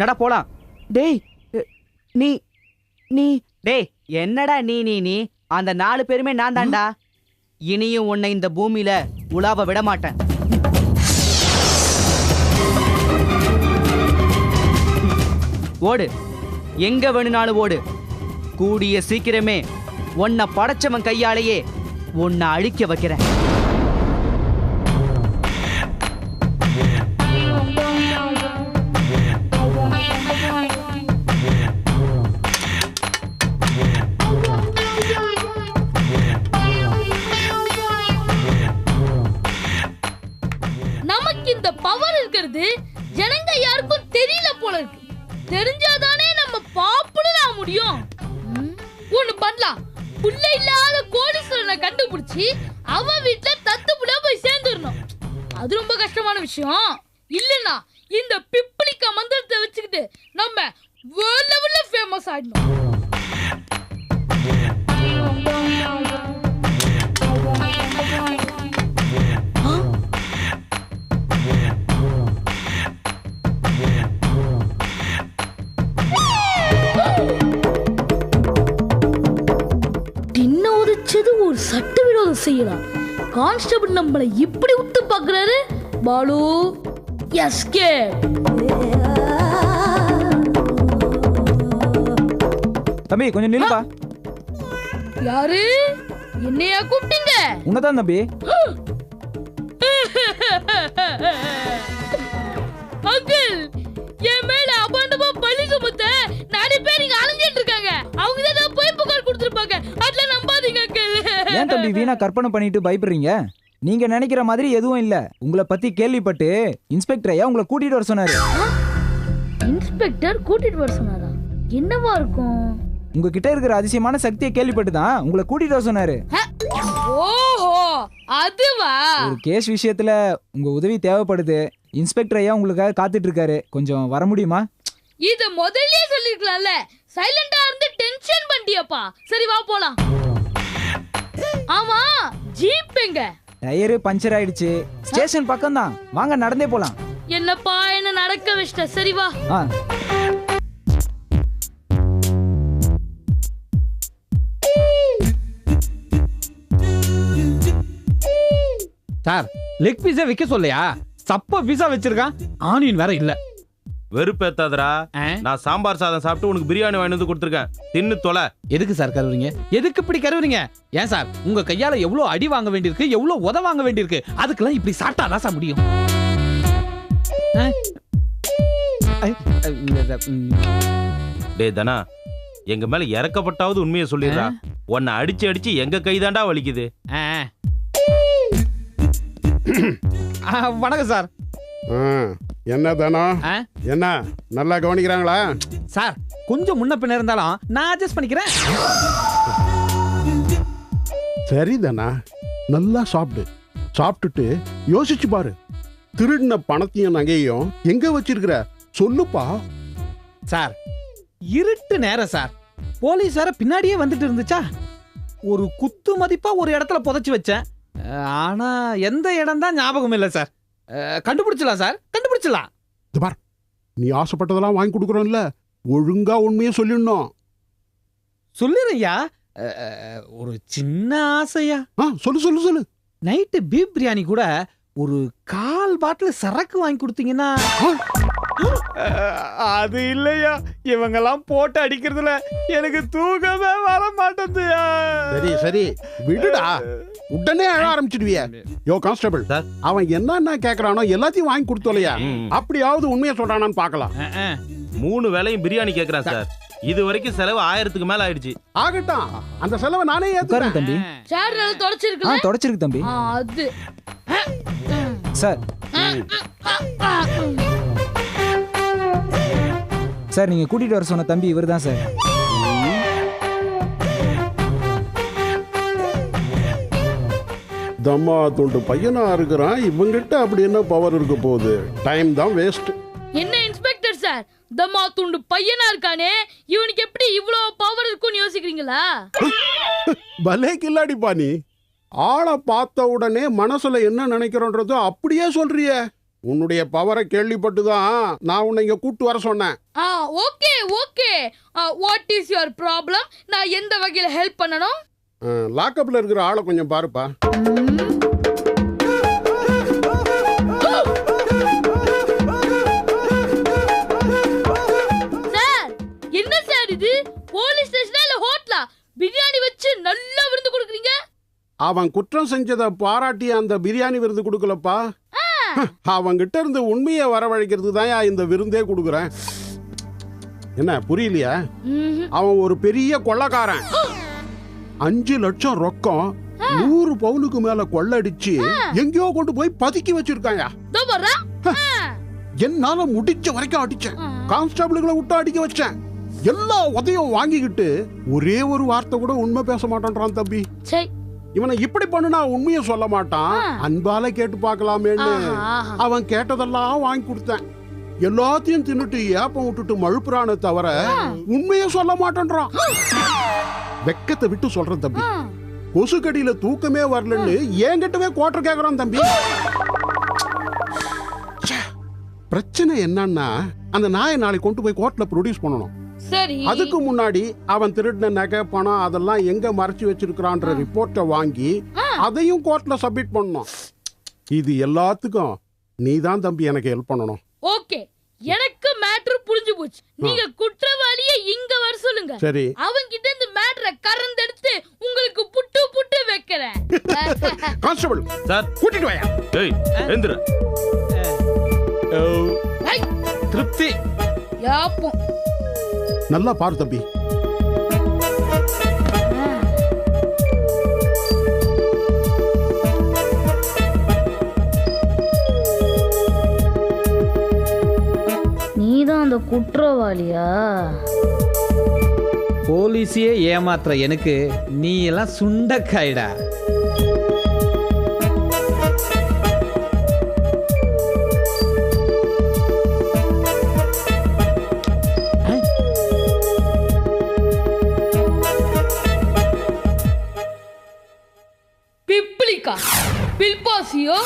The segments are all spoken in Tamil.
நட போலாம். டேய் நீ நீ. டேய் என்னடா நீ நீ நீ? அந்த நாலு பேருமே நான் தான்டா. இனியும் உன்னை இந்த பூமியில உலாவ விட மாட்டேன் ஓடு. எங்க வேணும்னாலும் ஓடு. கூடிய சீக்கிரமே உன்னை படைச்சவன் கையாலேயே உன்னை அழிக்க வைக்கிறேன். ஃபேமஸ் ஆயிடணும் டின்ன உதிச்சது ஒரு சட்டவிரோதம் செய்யலாம். கான்ஸ்டபிள் நம்மளை இப்படி உத்து பாக்குறாரு பாலு எஸ்கே. தம்பி கொஞ்சம் நில்லுப்பா. யாரு? என்னையா கூப்பிட்டீங்க? உன்னதான் தம்பி. அங்கிள் என் மேல அபாண்டமா பழி சுமத்த நிறைய பேர் இங்க அலைஞ்சிட்டு இருக்காங்க. அவங்க ஏதாவது பொய் புகார் கொடுத்துருப்பாங்க. அதெல்லாம் நம்பாதீங்க அங்கிள். ஏன் தம்பி வீணா கற்பனை பண்ணிட்டு பயப்படுறீங்க? நீங்க நினைக்கிற மாதிரி எதுவும் இல்ல. உங்களை பத்தி கேள்விப்பட்டு இன்ஸ்பெக்டர் ஐயா உங்களை கூட்டிட்டு வர சொன்னாரு. இன்ஸ்பெக்டர் கூட்டிட்டு வர சொன்னாரா? என்னவா இருக்கும்? உங்ககிட்ட இருக்கிற அதிசயமான சக்தியை கேள்விப்பட்டு தான் உங்களை கூட்டிட்டு வர சொன்னாரு. ஓஹோ அதுவா? ஒரு கேஸ் விஷயத்துல உங்க உதவி தேவைப்படுது. இன்ஸ்பெக்டர் ஐயா உங்களுக்காக காத்துட்டு இருக்காரு கொஞ்சம் வர முடியுமா? இத முதல்லயே சொல்லிருக்கலாம்ல. சைலண்டா இருந்து டென்ஷன் பண்ணிட்டியப்பா சரி வா போலாம். ஆமா ஜீப் எங்க? டயரு பஞ்சர் ஆயிடுச்சு. ஸ்டேஷன் பக்கம் தான் வாங்க நடந்தே போலாம். என்னப்பா என்ன நடக்க வச்சிட்ட? சரி வா. சார் லெக் பீஸா வைக்க சொல்லையா? சப்ப பீஸா வச்சிருக்கான். ஆனியன் வேற இல்ல. வெறுப்பேத்தாதடா ஆ? நான் சாம்பார் சாதம் சாப்பிட்டு உனக்கு பிரியாணி வாங்கி வந்து கொடுத்துருக்கேன். தின்னு தொலை. எதுக்கு சார் கருவுறீங்க? எதுக்கு இப்படி கருவுறீங்க? ஏன் சார் உங்க கையால எவ்வளவு அடி வாங்க வேண்டியிருக்கு எவ்வளவு உத வாங்க வேண்டியிருக்கு? அதுக்கெல்லாம் இப்படி சாப்பிட்டாதான் சார் முடியும். டேய் தனா எங்க மேல இறக்கப்பட்டாவது உண்மையை சொல்லிடுறா. உன்னை அடிச்சு அடிச்சு எங்க கைதாண்டா வலிக்குது? வணக்கம் சார். என்ன தானோ ஆ? என்ன நல்லா கவனிக்கிறாங்களா? சார் கொஞ்சம் முன்ன பின்ன இருந்தாலும் நான் அட்ஜஸ்ட் பண்ணிக்கிறேன். சரி தானா நல்லா சாப்பிடு. சாப்பிட்டுட்டு யோசிச்சு பாரு. திருடின பணத்தையும் நகையும் எங்க வச்சிருக்கிற? சொல்லுப்பா. சார் இருட்டு நேரம் சார். போலீஸ் வேற பின்னாடியே வந்துட்டு இருந்துச்சா? ஒரு குத்து மதிப்பா ஒரு இடத்துல புதைச்சு வச்சேன். அஹ், ஆனா எந்த இடம் தான் ஞாபகம் இல்லை சார். கண்டுபிடிச்சலாம் சார். கண்டுபிடிச்சலாம் இது பார் நீ ஆசைப்பட்டதெல்லாம் வாங்கி கொடுக்குறோம்ல ஒழுங்கா உண்மையை சொல்லிடணும். சொல்லிடுறியா ஒரு சின்ன ஆசையா? ஆ சொல்லு சொல்லு சொல்லு. நைட்டு பீப் பிரியாணி கூட ஒரு கால் பாட்டில் சரக்கு வாங்கி கொடுத்தீங்கன்னா அது இல்லையா? இவங்கெல்லாம் போட்டு அடிக்கிறதுல எனக்கு தூக்கமே வர மாட்டேங்குதுயா சரி சரி. விடுடா. உடனே அழ ஆரம்பிச்சிடுவிய. யோ கான்ஸ்டபிள். சார். அவன் என்னென்ன கேக்குறானோ எல்லாத்தையும் வாங்கி கொடுத்தோலையா. அப்படியாவது உண்மையை சொல்றானான்னு பார்க்கலாம். மூணு வேளையும் பிரியாணி கேக்குறான் சார். இது வரைக்கும் செலவு ஆயிரத்துக்கு மேல ஆயிடுச்சு. ஆகட்டும். அந்த செலவை நானே ஏத்துறேன் தம்பி. சேர் நல்லா ஆ தொடச்சிருக்கு தம்பி. அது. சார். சார் நீங்க கூட்டிட்டு வர சொன்ன தம்பி இவர்தான் சார். தம்மா துண்டு பையனா இருக்கிறான். இவங்கிட்ட அப்படி என்ன பவர் இருக்க போகுது? டைம் தான் வேஸ்ட் என்ன இன்ஸ்பெக்டர் சார்? தம்மா துண்டு பையனா இருக்கானே? இவனுக்கு எப்படி இவ்ளோ பவர் இருக்கும்னு யோசிக்கிறீங்களா? பலே கில்லாடிப்பா நீ. ஆளை பார்த்த உடனே மனசுல என்ன நினைக்கிறோன்றதோ அப்படியே சொல்றியே. உன்னுடைய பவரை கேள்விப்பட்டு தான் நான் உன்னை இங்க கூட்டு வர சொன்னேன். ஆ okay okay. What is your problem நான் எந்த வகையில ஹெல்ப் பண்ணணும்? லாக்கப்ல இருக்கிற ஆளை கொஞ்சம் பாருப்பா. சார் என்ன சார் இது? போலீஸ் ஸ்டேஷனா இல்ல ஹோட்டலா பிரியாணி வச்சு நல்லா விருந்து கொடுக்குறீங்க? அவன் குற்றம் செஞ்சதை பாராட்டி அந்த பிரியாணி விருது கொடுக்கலப்பா. அவன்கிட்ட இருந்து உண்மையை வரவழைக்கிறதுக்கு தான் இந்த விருந்தே கொடுக்குறேன். என்ன புரியலையா? அவன் ஒரு பெரிய கொள்ளக்காரன். அஞ்சு லட்சம் ரொக்கம் நூறு பவுனுக்கு மேல கொள்ளடிச்சு எங்கேயோ கொண்டு போய் பதுக்கி வச்சிருக்காங்க என்னால முடிச்ச வரைக்கும் அடிச்சேன். கான்ஸ்டபிள்களை விட்டு அடிக்க வச்சேன் எல்லா உதவியும் வாங்கிக்கிட்டு ஒரே ஒரு வார்த்தை கூட உண்மை பேச மாட்டான்றான் தம்பி. சரி இவனை இப்படி பண்ணுனா உண்மையை சொல்ல மாட்டான். அன்பால கேட்டு பார்க்கலாமேன்னு. அவன் கேட்டதெல்லாம் வாங்கி கொடுத்தேன். எல்லாத்தையும் தின்னுட்டு ஏப்பம் விட்டுட்டு மழுப்புறானே தவிர உண்மையை சொல்ல மாட்டேன்றான். வெக்கத்தை விட்டு சொல்றேன் தம்பி. கொசுக்கடியில தூக்கமே வரலன்னு என்கிட்டவே கோட்டர் கேக்குறான் தம்பி. ச்சே, பிரச்சனை என்னன்னா அந்த நாயை நாளைக்கு கொண்டு போய் கோர்ட்ல ப்ரொடியூஸ் பண்ணணும். சரி. அதுக்கு முன்னாடி அவன் திருடின நகை பணம் அதெல்லாம் எங்க மறைச்சு வச்சிருக்கிறான்ற ரிப்போர்ட்டை வாங்கி அதையும் கோர்ட்ல சப்மிட் பண்ணணும். இது எல்லாத்துக்கும் நீ தான் தம்பி எனக்கு ஹெல்ப் பண்ணணும். ஓகே. எனக்கு மேட்ரு புரிஞ்சு போச்சு. நீங்க குற்றவாளிய இங்க வர சொல்லுங்க. சரி. அவங்கிட்ட இந்த மேட்ரை கறந்தெடுத்து உங்களுக்கு புட்டு புட்டு வைக்கிறேன். Constable sir. கூட்டிட்டு வாயா. ஏய். எந்திர திருப்தி. யாப்போம். நல்லா பாரு தம்பி. நீதான் அந்த குற்றவாளியா? போலீஸையே ஏமாத்துற எனக்கு நீ எல்லாம் சுண்டக்காய்டா. பில்பாசியோ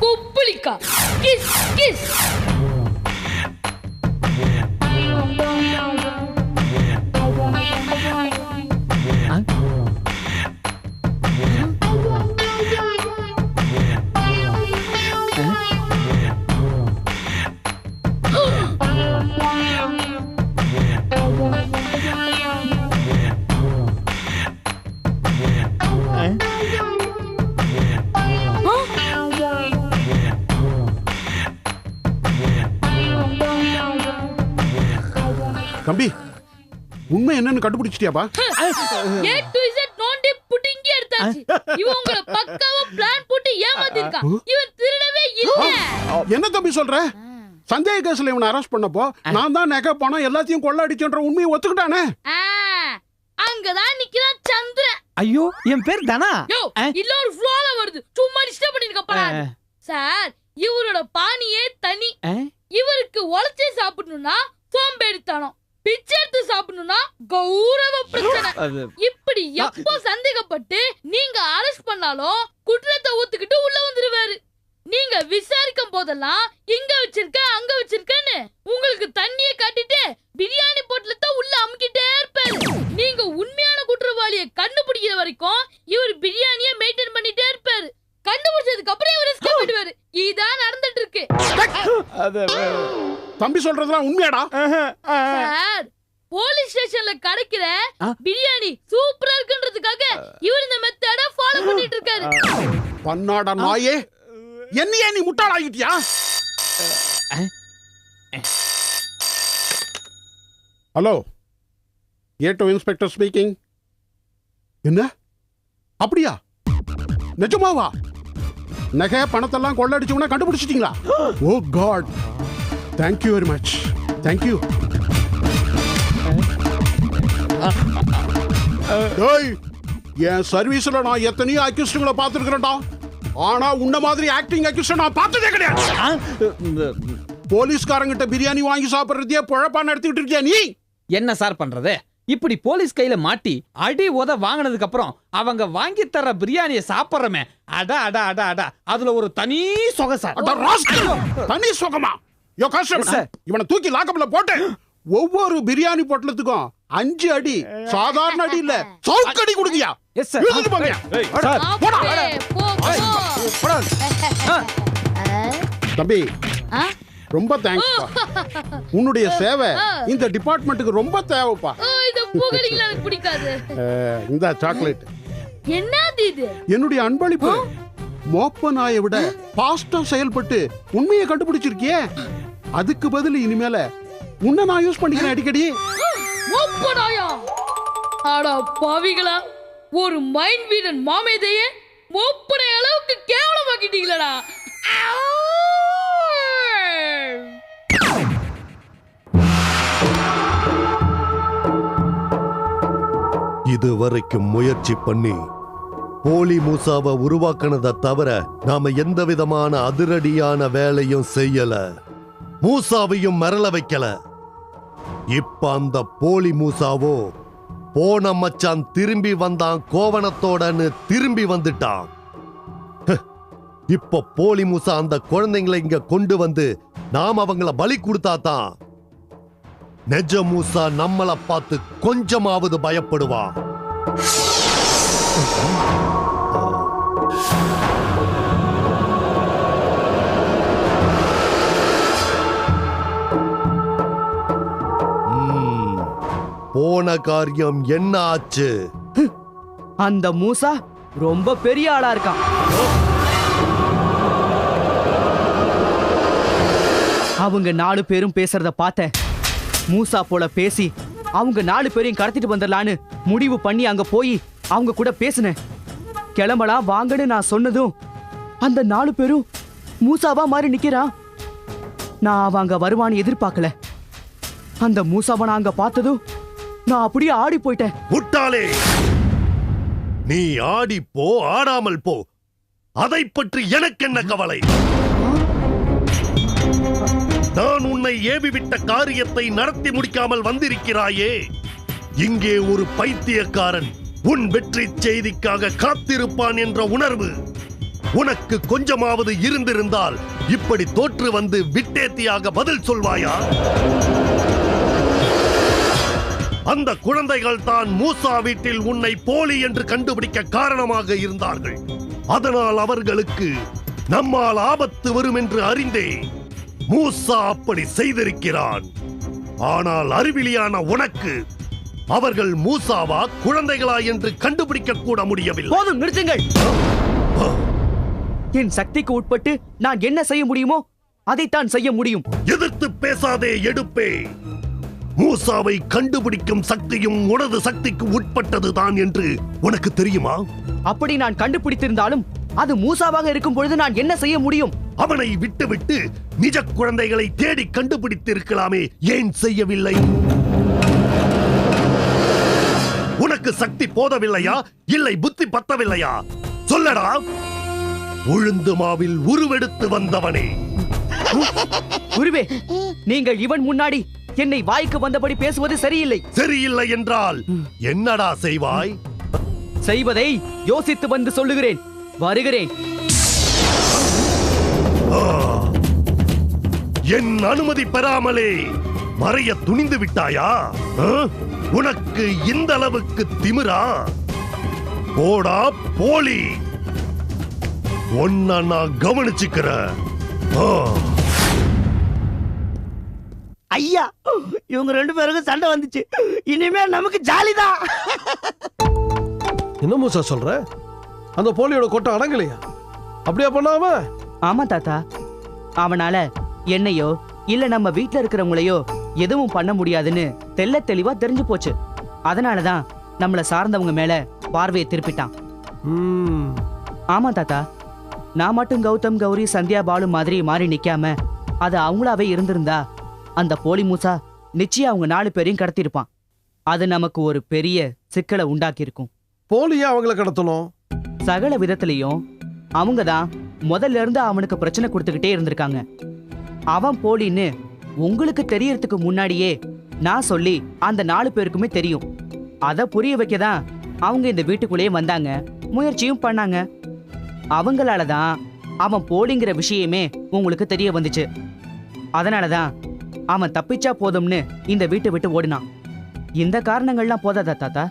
குப்பிளிக்கா கிஸ் கிஸ் தம்பி உண்மை என்னன்னு கண்டுபிடிச்சிட்டியாப்பா? ஏ டு இசட் நோண்டி புட்டிங்கி எடுத்தாச்சு. இவன் உங்களை பக்காவா பிளான் போட்டு ஏமாத்திருக்கான். இவன் திருடவே இல்ல. என்ன தம்பி சொல்ற? சந்தேக கேஸ்ல இவனை அரெஸ்ட் பண்ணப்போ நான் தான் நகை பணம் எல்லாத்தையும் கொள்ளடிச்சன்ற உண்மையை ஒத்துக்கிட்டானே? ஆ, அங்கதான் நிக்கிறான் சந்திரன். ஐயோ என் பேர் தனா? இல்ல ஒரு ஃப்ளோல வருது. சும்மா டிஸ்டர்ப் பண்ணிருக்கப்பா. சார் இவரோட பாணியே தனி? இவருக்கு உழைச்சி சாப்பிடணும்னா சோம்பேறித்தனம். பிச்சை எடுத்து சாப்பிடணும்னா கௌரவ பிரச்சனை. இப்படி எப்போ சந்தேகப்பட்டு நீங்க அரெஸ்ட் பண்ணாலும் குற்றத்தை ஒத்துக்கிட்டு உள்ள வந்துருவாரு. நீங்க விசாரிக்கும் போதெல்லாம் இங்க வச்சிருக்க அங்க வச்சிருக்கன்னு உங்களுக்கு தண்ணிய காட்டிட்டு பிரியாணி பொட்டலத்தை உள்ள அமுக்கிட்டே இருப்பாரு. நீங்க உண்மையான குற்றவாளியை கண்டுபிடிக்கிற வரைக்கும் இவர் பிரியாணிய மெயின்டைன் பண்ணிட்டே இருப்பாரு. கண்டுபிடிச்சதுக்கு அப்புறம் இவர் எஸ்கேப் ஆயிடுவாரு. இதான் நடந்துட்டு இருக்கு. தம்பி சொல்றதெல்லாம் உண்மையாடா? சார் போலீஸ் ஸ்டேஷன்ல கிடைக்கிற? பிரியாணி சூப்பரா இருக்குன்றதுக்காக இவர் இந்த மெத்தட ஃபாலோ பண்ணிட்டு இருக்காரு. பன்னாடா நாயே. என்னையே நீ முட்டாளாகிட்டியா? ஹலோ ஏட்டோ இன்ஸ்பெக்டர் ஸ்பீக்கிங் என்ன? அப்படியா? நிஜமாவா? நகை பணத்தெல்லாம் கொள்ளடிச்சவன கண்டுபிடிச்சிட்டீங்களா? ஓ god thank you very much thank you டேய் என் சர்வீஸ்ல நான் எத்தனையோ அக்யூஸ்டுகளை பார்த்துருக்கிறேன்டா. ஆனா உன்ன மாதிரி ஆக்டிங் அக்யூஸ்ட் நான் பார்த்ததே கிடையாது. போலீஸ்காரங்கிட்ட பிரியாணி வாங்கி சாப்பிடுறதே பொழப்பா நடத்திட்டு இருக்கியா நீ? என்ன சார் பண்றது? இப்படி போலீஸ் கையில மாட்டி அடி உத வாங்கினதுக்கு அப்புறம் அவங்க வாங்கி தர பிரியாணியை சாப்பிட்றமே. அடா அடா அடா அடா. அதுல ஒரு தனி சொகசா! தனி சுகமா? யோ கான்ஸ்டபிள் இவனை தூக்கி லாக்கப்ல போட்டு ஒவ்வொரு பிரியாணி பொட்டலத்துக்கும் அஞ்சு அடி சாதாரண அடி இல்ல சவுக்கடி கொடுங்கயா எஸ் சார் இழுத்துட்டு போங்க. சார் சாப்பிடு, போ, போ. தம்பி ஆ? ரொம்ப தேங்க்ஸ்ப்பா உன்னுடைய சேவை இந்த டிபார்ட்மெண்ட்டுக்கு ரொம்ப தேவைப்பா. இந்த புகழிகள் எனக்கு பிடிக்காது. இந்த சாக்லேட் என்னது இது? என்னுடைய அன்பளிப்பு. மோப்ப நாயை விட பாஸ்டா செயல்பட்டு உண்மையை கண்டுபிடிச்சிருக்கியே. அதுக்கு பதில் இனிமேல உன்னை நான் யூஸ் பண்ணிக்கிறேன் அடிக்கடி. மூப்பனாயா? அடா பாவிகளா ஒரு மைண்ட் வீரன் மாமேதையே மூப்பனை அளவுக்கு கேவலமாக்கிட்டீங்களடா. இதுவரைக்கும் முயற்சி பண்ணி போலி மூசாவை உருவாக்குனதை தவிர நாம எந்த விதமான அதிரடியான வேலையும் செய்யல. மூசாவையும் மிரள வைக்கல. இப்ப அந்த போலி மூசாவோ போன மச்சான் திரும்பி வந்தான் கோவணத்தோடன்னு திரும்பி வந்துட்டான். இப்ப போலி மூசா அந்த குழந்தைங்களை இங்க கொண்டு வந்து நாம் அவங்கள பலி கொடுத்தாதான் நெஜ மூசா நம்மளை பார்த்து கொஞ்சமாவது பயப்படுவான். போன காரியம் என்ன ஆச்சு அந்த மூசா ரொம்ப பெரிய ஆளா இருக்கான். அவங்க நாலு பேரும் பேசுறத பார்த்தேன் மூசா போல பேசி அவங்க நாலு பேரையும் கடத்திட்டு வந்துடலான்னு முடிவு பண்ணி அங்க போய் அவங்க கூட பேசினேன். கிளம்பலாம் வாங்கன்னு நான் சொன்னதும் அந்த நாலு பேரும் மூசாவா மாறி நிக்கிறான். நான் அவன் அங்க வருவான்னு எதிர்பார்க்கல. அந்த மூசாவை நான் அங்க பார்த்ததும் நான் அப்படியே ஆடி போயிட்டேன். முட்டாளே! நீ ஆடி போ ஆடாமல் போ. அதை பற்றி எனக்கு என்ன கவலை? நான் உன்னை ஏவிவிட்ட காரியத்தை நடத்தி முடிக்காமல் வந்திருக்கிறாயே! இங்கே ஒரு பைத்தியக்காரன் உன் வெற்றி செய்திக்காக காத்திருப்பான் என்ற உணர்வு உனக்கு கொஞ்சமாவது இருந்திருந்தால் இப்படி தோற்று வந்து விட்டேத்தியாக பதில் சொல்வாயா? அந்த குழந்தைகள் தான் மூசா வீட்டில் உன்னை போலி என்று கண்டுபிடிக்க காரணமாக இருந்தார்கள். அதனால் அவர்களுக்கு நம்மால் ஆபத்து வரும் என்று அறிந்தே மூசா அப்படி செய்திருக்கிறான். ஆனால் அறிவிலியான உனக்கு அவர்கள் மூசாவா குழந்தைகளா என்று கண்டுபிடிக்க கூட முடியவில்லை. போதும் நிறுத்துங்கள். என் சக்திக்கு உட்பட்டு நான் என்ன செய்ய முடியுமோ அதைத்தான் செய்ய முடியும். எதிர்த்து பேசாதே எடுப்பே. மூசாவை கண்டுபிடிக்கும் சக்தியும் உனது சக்திக்கு உட்பட்டதுதான் என்று உனக்கு தெரியுமா? அப்படி நான் கண்டுபிடித்திருந்தாலும் அது மூசாவாக இருக்கும் பொழுது நான் என்ன செய்ய முடியும்? அவனை விட்டுவிட்டு நிஜ குழந்தைகளை தேடி கண்டுபிடித்திருக்கலாமே. ஏன் செய்யவில்லை? உனக்கு சக்தி போதவில்லையா? இல்லை புத்தி பத்தவில்லையா? சொல்லடா. உழுந்து மாவில் உருவெடுத்து வந்தவனே. குருவே நீங்கள் இவன் முன்னாடி என்னை வாய்க்கு வந்தபடி பேசுவது சரியில்லை. சரியில்லை என்றால் என்னடா செய்வாய்? செய்வதை யோசித்து வந்து சொல்லுகிறேன். வருகிறேன்! என் அனுமதி பெறாமலே மறைய துணிந்து விட்டாயா? உனக்கு இந்த அளவுக்கு திமிரா? போடா போலி. ஒன்ன நான் கவனிச்சுக்கிறேன்! ஐயா இவங்க ரெண்டு பேருக்கும் சண்டை வந்துச்சு. இனிமே நமக்கு ஜாலிதான். என்ன மூசா சொல்ற? அந்த போலியோட கொட்டம் அடங்கலையா? அப்படியா பண்ணாம ஆமா தாத்தா. அவனால என்னையோ இல்ல நம்ம வீட்ல இருக்கிறவங்களையோ எதுவும் பண்ண முடியாதுன்னு தெள்ள தெளிவா தெரிஞ்சு போச்சு. அதனாலதான் நம்மள சார்ந்தவங்க மேல பார்வையை திருப்பிட்டான். ம், ஆமா தாத்தா. நான் மட்டும் கௌதம் கௌரி சந்தியா பாலு மாதிரி மாறி நிக்காம அது அவங்களாவே இருந்திருந்தா அந்த போலி மூசா நிச்சயம் அவங்க நாலு பேரையும் கடத்திருப்பான் அது நமக்கு ஒரு பெரிய சிக்கலை உண்டாக்கியிருக்கும். போலியா அவங்கள கடத்தணும்? சகல விதத்திலையும் அவங்க தான் முதல்ல இருந்து அவனுக்கு பிரச்சனை கொடுத்துக்கிட்டே இருந்திருக்காங்க. அவன் போலின்னு உங்களுக்கு தெரியறதுக்கு முன்னாடியே நான் சொல்லி அந்த நாலு பேருக்குமே தெரியும். அத புரிய வைக்க தான் அவங்க இந்த வீட்டுக்குள்ளேயே வந்தாங்க. முயற்சியும் பண்ணாங்க. அவங்களால தான் அவன் போலிங்கிற விஷயமே உங்களுக்கு தெரிய வந்துச்சு. அதனால தான் அவன் தப்பிச்சா போதும்னு இந்த வீட்டை விட்டு ஓடினான். இந்த காரணங்கள்லாம் போதாதா தாத்தா?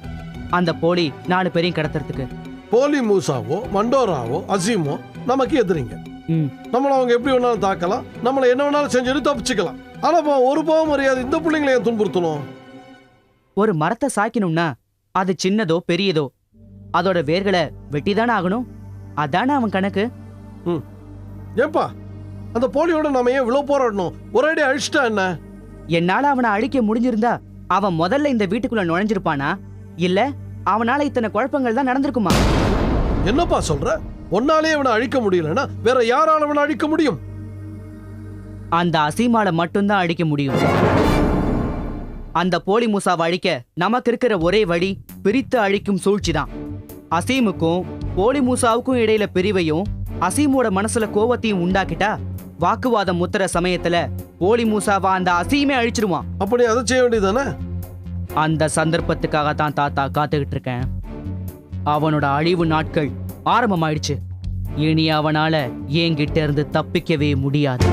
அந்த போலி நாலு பேரையும் கடத்துறதுக்கு. போலி மூசாவோ மண்டோராவோ அசீமோ நமக்கு எதிரிங்க. நம்மள அவங்க எப்படி வேணாலும் தாக்கலாம் நம்மள என்ன வேணாலும் செஞ்சுட்டு தப்பிச்சுக்கலாம். ஆனா ஒரு பாவம் மரியாதை இந்த பிள்ளைங்களை ஏன் துன்புறுத்தணும்? ஒரு மரத்தை சாய்க்கணும்னா அது சின்னதோ பெரியதோ அதோட வேர்களை வெட்டிதானே ஆகணும்? அதானே அவன் கணக்கு? ஏன்பா அந்த போலியோட நாம ஏன் இவ்வளவு போராடணும்? ஒரே அடி அழிச்சிட்டா என்ன? என்னால அவனை அழிக்க முடிஞ்சிருந்தா அவன் முதல்ல இந்த வீட்டுக்குள்ள நுழைஞ்சிருப்பானா? இல்ல அவனால இத்தனை குழப்பங்கள் தான் நடந்திருக்குமா? என்னப்பா சொல்ற? ஒன்னாலே அவனை அழிக்க முடியலன்னா வேற யாரால அவனை அழிக்க முடியும்? அந்த அசீமால மட்டும்தான் அழிக்க முடியும். அந்த போலி மூசாவை அழிக்க நமக்கு இருக்கிற ஒரே வழி பிரித்து அழிக்கும் சூழ்ச்சி தான் அசீமுக்கும் போலி மூசாவுக்கும் இடையில பிரிவையும் அசீமோட மனசுல கோவத்தையும் உண்டாக்கிட்டா வாக்குவாதம் முத்துற சமயத்துல போலி மூசாவை அந்த அசீமே அழிச்சிருவான். அப்படி அதை செய்ய வேண்டியதானே அந்த சந்தர்ப்பத்துக்காக தான் தாத்தா காத்துக்கிட்டு இருக்கேன் அவனோட அழிவு நாட்கள் ஆரம்பமாயிடுச்சு. இனி அவனால என்கிட்ட இருந்து தப்பிக்கவே முடியாது.